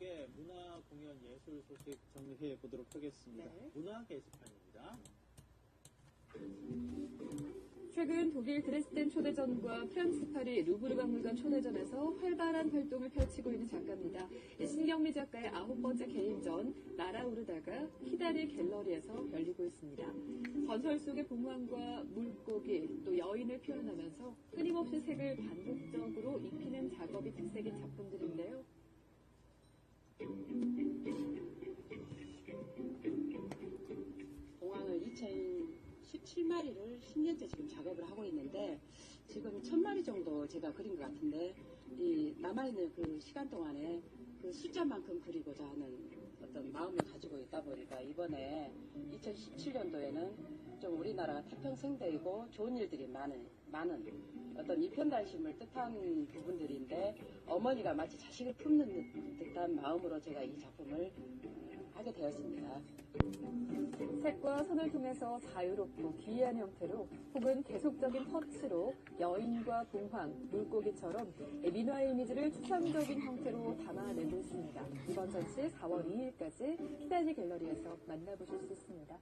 속의 문화 공연 예술 소식 정리해 보도록 하겠습니다. 네. 문화 게시판입니다. 최근 독일 드레스덴 초대전과 프랑스 파리 루브르 박물관 초대전에서 활발한 활동을 펼치고 있는 작가입니다. 신경미 작가의 아홉 번째 개인전 날아오르다가 히다리 갤러리에서 열리고 있습니다. 전설 속의 봉황과 물고기 또 여인을 표현하면서 끊임없이 색을 반복적으로 입히는 작업이 특색인 작품들인데요. 2017마리를 10년째 지금 작업을 하고 있는데 지금 1000마리 정도 제가 그린 것 같은데 이 남아있는 그 시간 동안에 그 숫자만큼 그리고자 하는 어떤 마음을 가지고 있다 보니까 이번에 2017년도에는 좀 우리나라가 태평성대이고 좋은 일들이 많은, 많은 어떤 이편단심을 뜻한 부분들인데 어머니가 마치 자식을 품는 듯한 마음으로 제가 이 작품을 하게 되었습니다. 색과 선을 통해서 자유롭고 기이한 형태로 혹은 계속적인 터치로 여인과 봉황, 물고기처럼 민화의 이미지를 추상적인 형태로 담아내고 있습니다. 이번 전시 4월 2일까지 히다니 갤러리에서 만나보실 수 있습니다.